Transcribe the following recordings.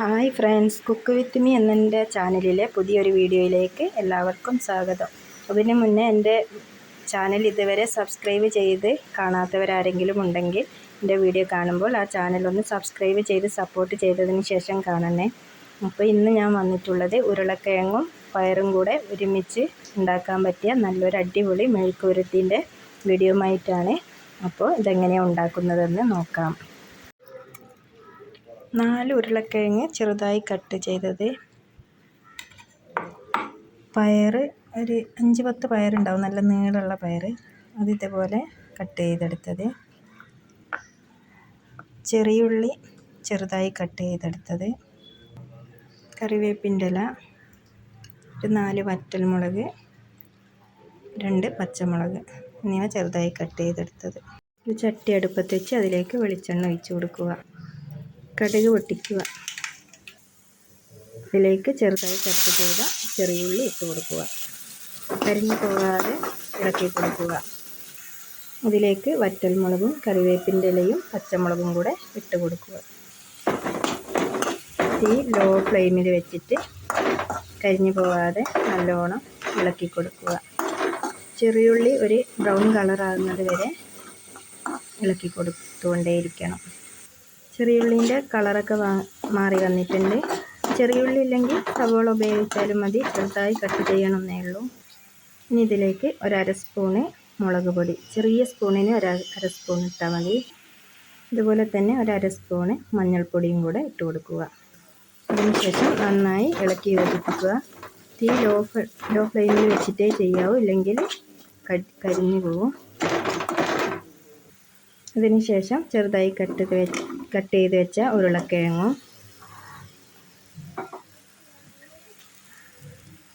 Hi friends cook with me എന്നെന്റെ ചാനലിലെ പുതിയൊരു വീഡിയോയിലേക്ക് എല്ലാവർക്കും സ്വാഗതം. അതിന് മുന്നേ എന്റെ ചാനൽ ഇതുവരെ സബ്സ്ക്രൈബ് ചെയ്ത് കാണാത്തവരാരെങ്കിലും ഉണ്ടെങ്കിൽ എന്റെ വീഡിയോ കാണുമ്പോൾ ആ ചാനൽ ഒന്ന് സബ്സ്ക്രൈബ് ചെയ്ത് സപ്പോർട്ട് ചെയ്തതിന് ശേഷം കാണണേ. അപ്പോൾ ഇന്ന് ഞാൻ വന്നിട്ടുള്ളത് ഉരുളക്കിഴങ്ങും പയറും കൂടെ ഒരുമിച്ച് ഉണ്ടാക്കാൻ പറ്റിയ നല്ലൊരു അടിപൊളി മെഴുക്കുരുത്തിന്റെ ആയിട്ടാണ്. അപ്പോൾ ഇതെങ്ങനെയാണ് ഉണ്ടാക്കുന്നതെന്ന് നോക്കാം. നാല് ഉരുളക്കിഴങ്ങ് ചെറുതായി കട്ട് ചെയ്തത്. പയർ ഒരു അഞ്ച് പത്ത് പയറുണ്ടാവും നല്ല നീളമുള്ള പയർ അത് ഇതേപോലെ കട്ട് ചെയ്തെടുത്തത്. ചെറിയുള്ളി ചെറുതായി കട്ട് ചെയ്തെടുത്തത്. കറിവേപ്പിന്റെ ഇല ഒരു നാല് വറ്റൽമുളക് രണ്ട് പച്ചമുളക് എന്നിവ ചെറുതായി കട്ട് ചെയ്തെടുത്തത്. ഒരു ചട്ടി അടുപ്പത്ത് വെച്ച് അതിലേക്ക് വെളിച്ചെണ്ണ ഒഴിച്ച് കൊടുക്കുക. കടുക് പൊട്ടിക്കുക. ഇതിലേക്ക് ചെറുതായി കട്ട് ചെയ്ത ചെറിയുള്ളി ഇട്ട് കൊടുക്കുക. കരിഞ്ഞു പോകാതെ ഇളക്കി കൊടുക്കുക. അതിലേക്ക് വറ്റൽമുളകും കറിവേപ്പിന്റെ ഇലയും പച്ചമുളകും കൂടെ ഇട്ട് കൊടുക്കുക. തീ ലോ ഫ്ലെയിമിൽ വെച്ചിട്ട് കരിഞ്ഞു പോകാതെ നല്ലോണം ഇളക്കി കൊടുക്കുക. ചെറിയുള്ളി ഒരു ബ്രൗൺ കളറാകുന്നത് വരെ ഇളക്കി കൊടുത്തുകൊണ്ടേയിരിക്കണം. ചെറിയുള്ളീന്റെ കളറൊക്കെ മാറി വന്നിട്ടുണ്ട്. ചെറിയുള്ളി ഇല്ലെങ്കിൽ സവോള ഉപയോഗിച്ചാലും മതി. ചെറുതായി കട്ട് ചെയ്യണമെന്നേ ഉള്ളൂ. ഇനി ഇതിലേക്ക് ഒരര സ്പൂണ് മുളക് പൊടി. ചെറിയ സ്പൂണിന് ഒരു അര സ്പൂൺ ഇട്ടാൽ മതി. ഇതുപോലെ തന്നെ ഒരര സ്പൂണ് മഞ്ഞൾപ്പൊടിയും കൂടെ ഇട്ട് കൊടുക്കുക. അതിനുശേഷം നന്നായി ഇളക്കി യോജിപ്പിക്കുക. തീ ലോ ലോ ഫ്ലെയിമിൽ വെച്ചിട്ടേ ചെയ്യാവൂ. ഇല്ലെങ്കിൽ കരിഞ്ഞു പോകും അതിനുശേഷം ചെറുതായി കട്ട് കട്ട് ചെയ്ത് വെച്ച ഉരുളക്കിഴങ്ങും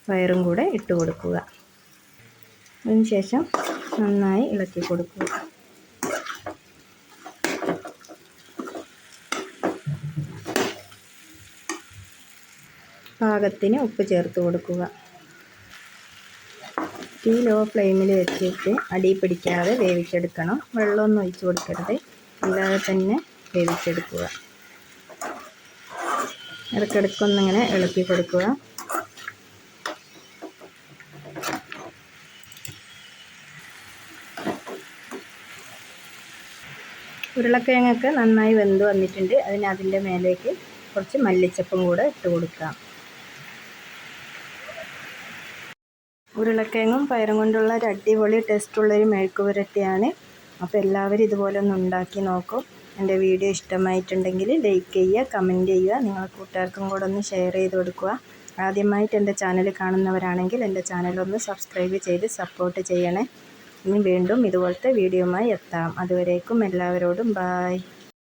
പയറും കൂടെ ഇട്ട് കൊടുക്കുക. അതിനുശേഷം നന്നായി ഇളക്കി കൊടുക്കുക. പാകത്തിന് ഉപ്പ് ചേർത്ത് കൊടുക്കുക. തീ ലോ ഫ്ലെയിമിൽ വെച്ചിട്ട് അടി പിടിക്കാതെ വേവിച്ചെടുക്കണം. വെള്ളമൊന്നും ഒഴിച്ച് കൊടുക്കരുത്. അല്ലാതെ തന്നെ വേവിച്ചെടുക്കുക. ഇടയ്ക്കിടയ്ക്കൊന്നിങ്ങനെ ഇളക്കി കൊടുക്കുക. ഉരുളക്കിഴങ്ങൊക്കെ നന്നായി വെന്ത് വന്നിട്ടുണ്ട്. അതിന് അതിന്റെ മേലേക്ക് കുറച്ച് മല്ലിച്ചപ്പും കൂടെ ഇട്ട് കൊടുക്കാം. ഉരുളക്കിഴങ്ങും പയറും കൊണ്ടുള്ള ഒരു അടിപൊളി ടേസ്റ്റുള്ളൊരു മെഴുക്ക് പുരട്ടിയാണ് അപ്പോൾ എല്ലാവരും ഇതുപോലെ ഒന്ന് ഉണ്ടാക്കി നോക്കും. എന്റെ വീഡിയോ ഇഷ്ടമായിട്ടുണ്ടെങ്കിൽ ലൈക്ക് ചെയ്യുക കമന്റ് ചെയ്യുക നിങ്ങൾ കൂട്ടുകാർക്കും കൂടെ ഒന്ന് ഷെയർ ചെയ്ത് കൊടുക്കുക. ആദ്യമായിട്ട് എന്റെ ചാനൽ കാണുന്നവരാണെങ്കിൽ എന്റെ ചാനലൊന്ന് സബ്സ്ക്രൈബ് ചെയ്ത് സപ്പോർട്ട് ചെയ്യണേ. ഇനി വീണ്ടും ഇതുപോലത്തെ വീഡിയോമായി എത്താം. അതുവരേക്കും എല്ലാവരോടും ബായ്.